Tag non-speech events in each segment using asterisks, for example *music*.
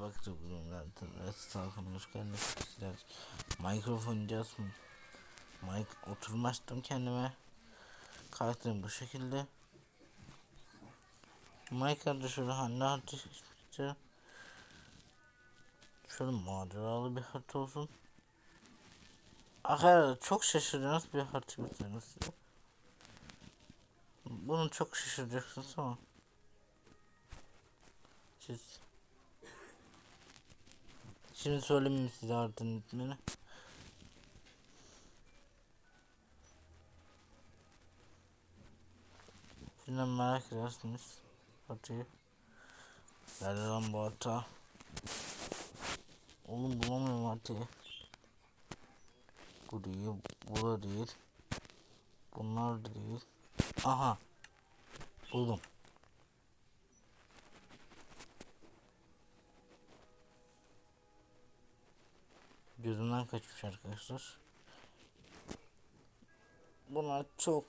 Bakın bunlar Estağfurullah hoş geldiniz. Mikrofon mı? Mic oturmuştum kendime. Karakterim bu şekilde. Mic adı şöyle hani artık Şöyle maceralı bir harita olsun. Arkadaşlar çok şaşıracağınız bir harita size. Bunu çok şaşıracaksınız ama. Siz Şimdi söyleyeyim size ismini. Şimdi merak edersiniz. Haritayı. Nerede lan bu harita? Oğlum bulamıyorum haritayı. Bu değil, bu da değil. Bunlar da değil. Aha. Buldum. Gözümden kaçmış arkadaşlar. Bunlar çok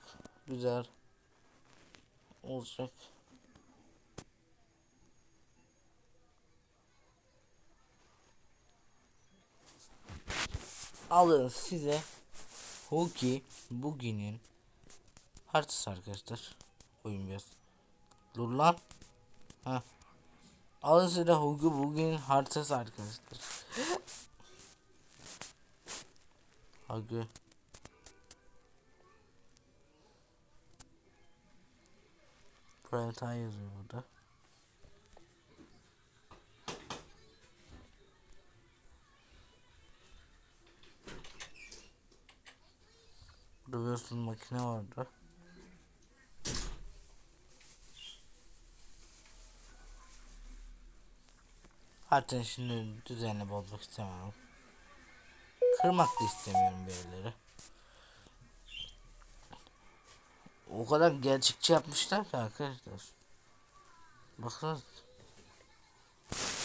güzel olacak. Alın size Hoki bugünün haritası arkadaşlar. Oyun biraz. Dur lan. Ha. Alın size Hoki bugünün haritası arkadaşlar. *laughs* Private Eye yazıyor burada. Biliyorsun makine vardı. Zaten şimdi düzenli bozmak istemiyorum. Kırmak da istemiyorum bir yerleri. O kadar gerçekçi yapmışlar ki arkadaşlar. Bakın.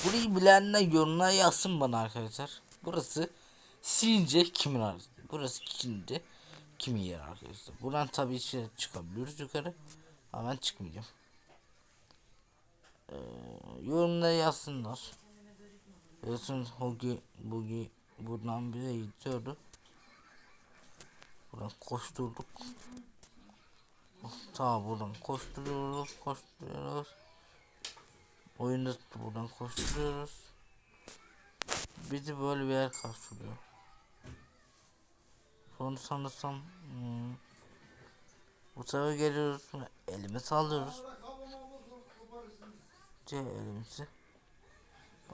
Burayı bilenler yorumlar yazsın bana arkadaşlar. Burası silince kimin arası? Burası kimince kimin yer arkadaşlar. Buradan tabii ki çıkabiliyoruz yukarı. Ama ben çıkmayacağım. Ee, yorumları yazsınlar. Biliyorsun Hogi Bugi buradan bize gidiyordu. Buradan koşturduk. Ta buradan koşturuyoruz, koşturuyoruz. Oyunda buradan koşturuyoruz. Bizi böyle bir yer karşılıyor. Sonra sanırsam hmm, bu sefer geliyoruz elime sallıyoruz. C elimizi.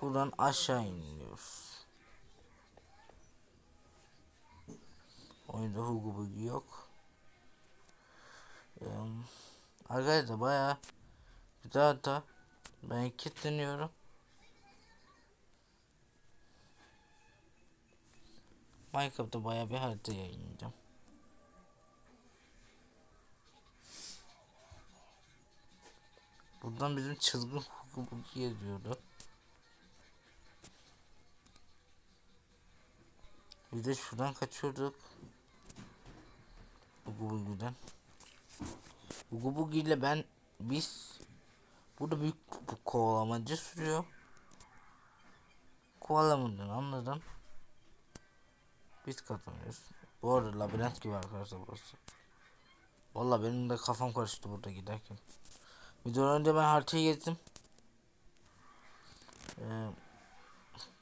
Buradan aşağı iniyoruz. Oyunda hugu bugu yok. Ee, arkadaşlar baya güzel da ben kilitleniyorum. Minecraft'ta baya bir harita yayınlayacağım. Buradan bizim çizgi hugu bugu yazıyordu. Bir de şuradan kaçıyorduk. Bugu bugu'dan. Bugu bugu ile ben biz burada büyük bu kovalamacı sürüyor. Kovalamadın anladın. Biz kazanıyoruz. Bu arada labirent gibi arkadaşlar burası. Valla benim de kafam karıştı burada giderken. Videodan önce ben haritayı gezdim. Ee,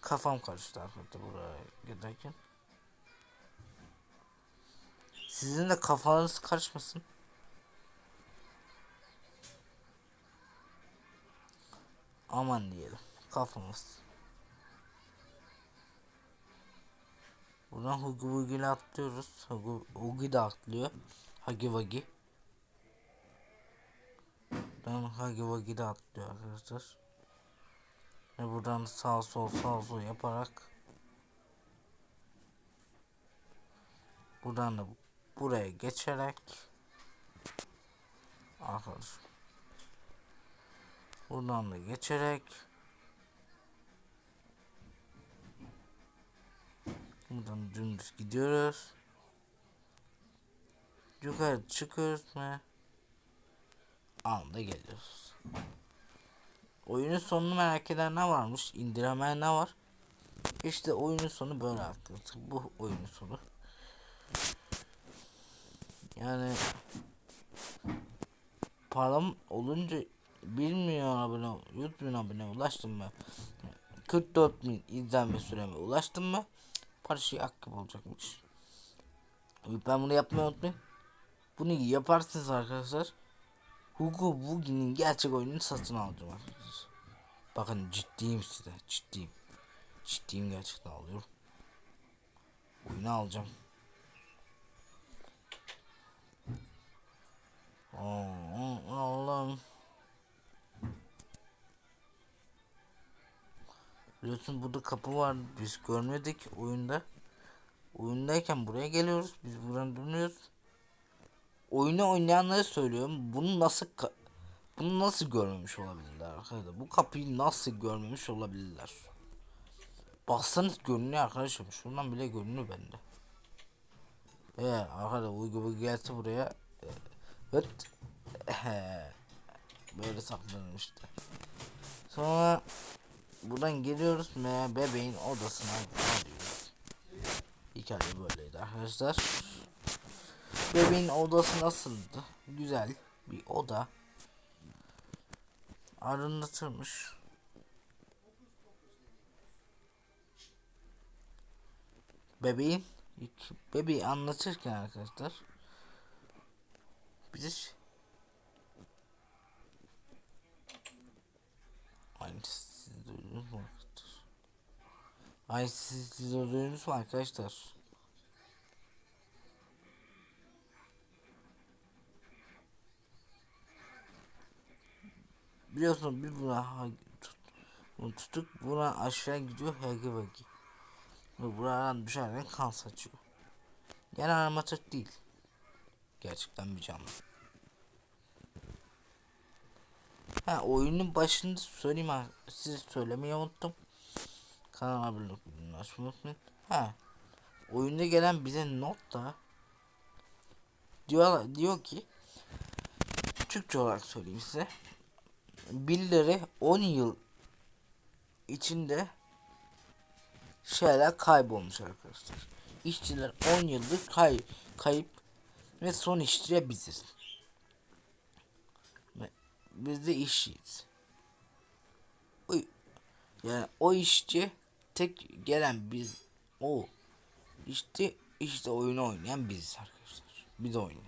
kafam karıştı arkadaşlar buraya giderken. Sizin de kafanız karışmasın. Aman diyelim. Kafamız. Buradan Hugi Wugi ile atlıyoruz. Hugi, Hugi de atlıyor. Hagi Wagi. Buradan Hagi Wagi de atlıyor arkadaşlar. Ve buradan sağ sol sağ sol yaparak buradan da buraya geçerek arkadaş buradan da geçerek buradan dümdüz gidiyoruz yukarı çıkıyoruz ve anda geliyoruz oyunun sonunu merak eden ne varmış? İndiremeyen ne var? İşte oyunun sonu böyle arkadaşlar. Bu oyunun sonu. Yani param olunca 1 milyon abone, 100 bin abone ulaştım ben. 44 bin izlenme süreme ulaştım mı? Parçayı hakkım olacakmış. Ben bunu yapmayı unutmayın. Bunu yaparsınız arkadaşlar. Hugo Bugi'nin gerçek oyununu satın alacağım arkadaşlar. Bakın ciddiyim size ciddiyim. Ciddiyim gerçekten alıyorum. Oyunu alacağım. Biliyorsun burada kapı var. Biz görmedik oyunda. Oyundayken buraya geliyoruz. Biz buradan dönüyoruz. Oyunu oynayanlara söylüyorum. Bunu nasıl bunu nasıl görmemiş olabilirler arkadaşlar? Bu kapıyı nasıl görmemiş olabilirler? Baksanız görünüyor arkadaşım. Şuradan bile görünüyor bende. Eğer arkadaşlar uygu gelse buraya evet böyle saklanır işte. Sonra buradan geliyoruz ve bebeğin odasına gidiyoruz. Hikaye böyleydi arkadaşlar. Bebeğin odası nasıldı? Güzel bir oda. Arındatırmış. Bebeğin bebeği anlatırken arkadaşlar biz Aynı siz duydunuz mu arkadaşlar? Aynı siz, siz duydunuz mu arkadaşlar? Biliyorsun bir buna tut, bunu tutup buna aşağı gidiyor hagi vagi. Ve buradan düşerken kan saçıyor. Yani armatür değil. Gerçekten bir canlı. Ha oyunun başında söyleyeyim ha. Size söylemeyi unuttum. Kanal abone olmayı açmayı unutmayın. Ha. Oyunda gelen bize not da diyor, diyor ki Türkçe olarak söyleyeyim size. Birileri 10 yıl içinde şeyler kaybolmuş arkadaşlar. İşçiler 10 yıldır kay kayıp ve son işçi biziz. Biz de işçiyiz. Yani o işçi tek gelen biz o işte işte oyunu oynayan biziz arkadaşlar. Bir de oynuyor.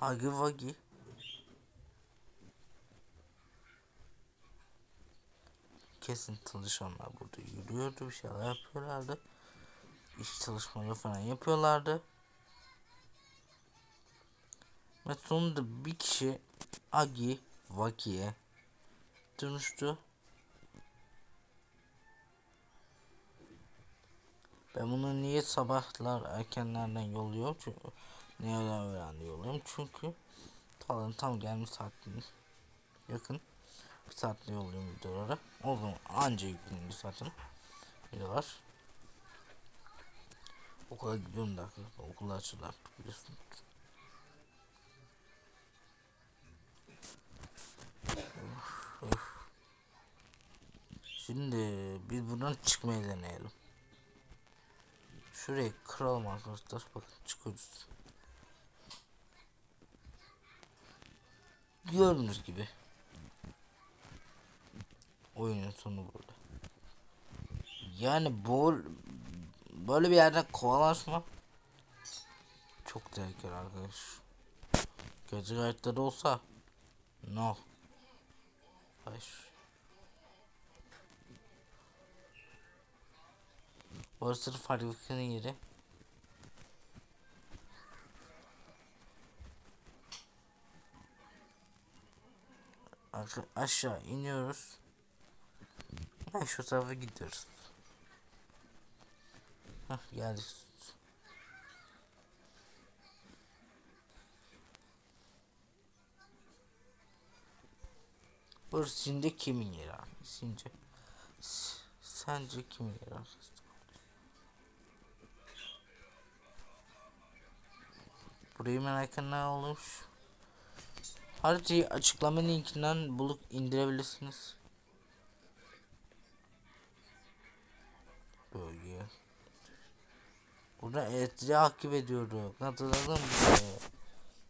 Hagi Vagi kesin çalışanlar burada yürüyordu bir şeyler yapıyorlardı iş çalışmaları falan yapıyorlardı ve sonunda bir kişi Agi Vaki'ye dönüştü ben bunu niye sabahlar erkenlerden yolluyorum çünkü niye öğrendi yolluyorum çünkü tam, tam gelmiş saatinin yakın bir saatte yolluyorum videoları. O zaman anca yükleniyor zaten videolar. Okula gidiyorum da arkadaşlar. Okula açıldı artık biliyorsunuz. Şimdi biz buradan çıkmayı deneyelim. Şurayı kıralım arkadaşlar. Bakın çıkıyoruz. Gördüğünüz gibi oyunun sonu burada. Yani bu böyle bir yerden kovalaşma çok tehlikeli arkadaş. Gece kayıtları olsa no. Hayır. Burası fabrikanın yeri. Aşağı iniyoruz. Ha şu tarafa gidiyoruz. Hah geldik. Burası şimdi kimin yeri abi? Sence, kimin yeri? Burayı merak edenler olmuş. Haritayı açıklama linkinden bulup indirebilirsiniz. Bölge. Burada elektriği akip ediyorduk. Hatırladın mı?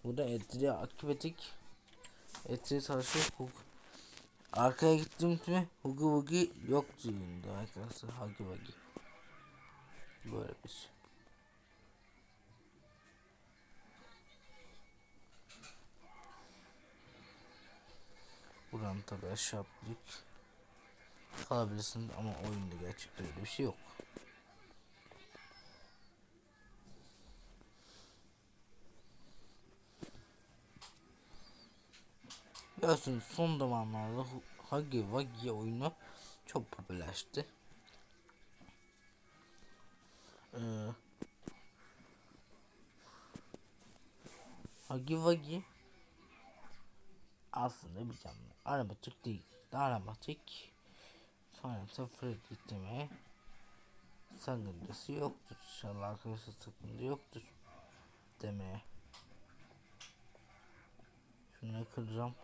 Burada elektriği akip ettik. Elektriği çalışıyor. Arkaya gittim mi? Hugi Hugi yok düğünde arkadaşlar. Hagi Wagi. Böyle bir şey. Buradan tabi aşağı atlayıp kalabilirsiniz ama oyunda gerçekten öyle bir şey yok. Biliyorsunuz son zamanlarda Huggy Wuggy oyunu çok popülerleşti. Ee, Huggy Wuggy aslında bir canlı. Aramatik değil. Aramatik. Sonra sıfır gitmeye sakıncası yoktur. İnşallah arkadaşlar sakınca yoktur. Demeye. Şunu kıracağım.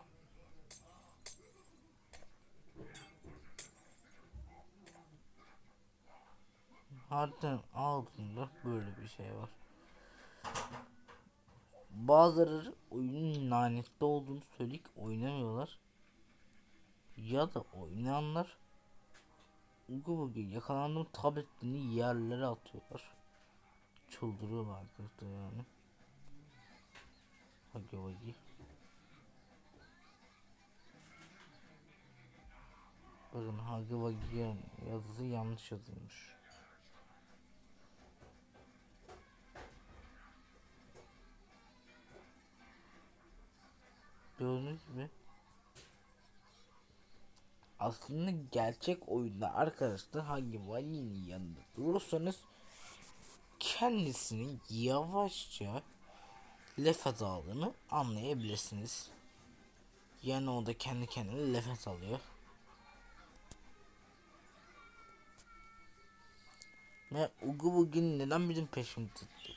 Haritanın altında böyle bir şey var. Bazıları oyunun lanetli olduğunu söyleyip oynamıyorlar. Ya da oynayanlar Ugu bugu yakalandığım tabletini yerlere atıyorlar. Çıldırıyorlar arkadaşlar yani. Hagi Wagi. Bakın Hagi Wagi yazısı yanlış yazılmış. Gördüğünüz gibi aslında gerçek oyunda arkadaşlar hangi Vani'nin yanında durursanız kendisinin yavaşça lefet aldığını anlayabilirsiniz. Yani o da kendi kendine lefet alıyor. Ve Ugu bugün neden bizim peşimde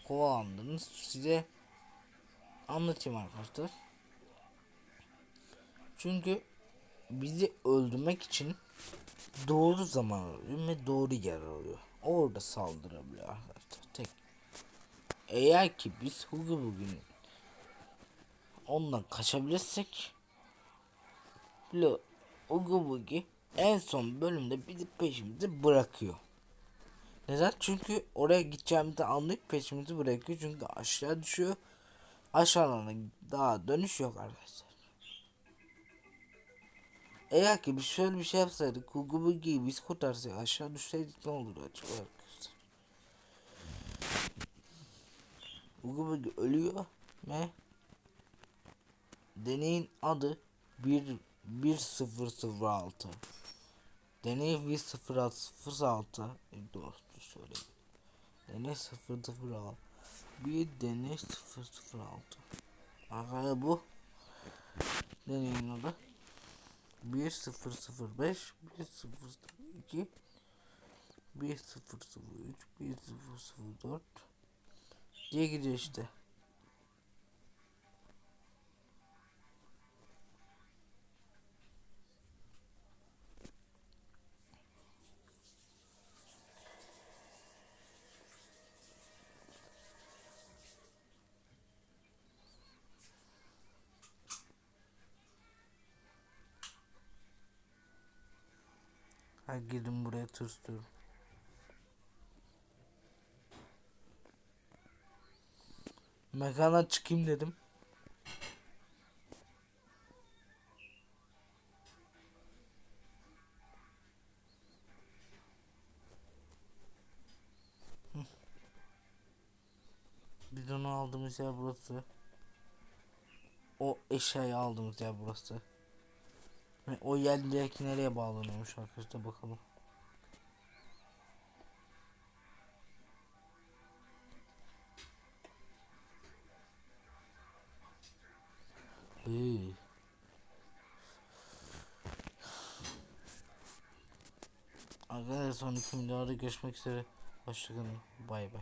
kovalandığını size anlatayım arkadaşlar. Çünkü bizi öldürmek için doğru zaman arıyor ve doğru yer arıyor. Orada saldırabiliyor arkadaşlar. Tek. Eğer ki biz Hugo bugün ondan kaçabilirsek bile Hugo Bugi en son bölümde bizi peşimizi bırakıyor. Neden? Çünkü oraya gideceğimizi anlayıp peşimizi bırakıyor. Çünkü aşağı düşüyor. Aşağıdan daha dönüş yok arkadaşlar. Eğer ki biz şöyle bir şey yapsaydık Google Bugi'yi biz kurtarsak aşağı düşseydik ne olurdu açık arkadaşlar. Google ölüyor. Ve deneyin adı 1 1006 Deney 1006 Doğru söyleyeyim. Deney 006 Bir deney 006 Arkadaşlar bu. Deneyin adı 1005 1002 1003 1004 diye gidiyor işte. Ha girdim buraya tırsıyorum. Mekana çıkayım dedim. Hı. Biz onu aldığımız yer burası. O eşyayı aldığımız yer burası. Ve o yer direkt nereye bağlanıyormuş arkadaşlar bakalım. Hey. Arkadaşlar sonraki videoda görüşmek üzere. Hoşçakalın. Bay bay.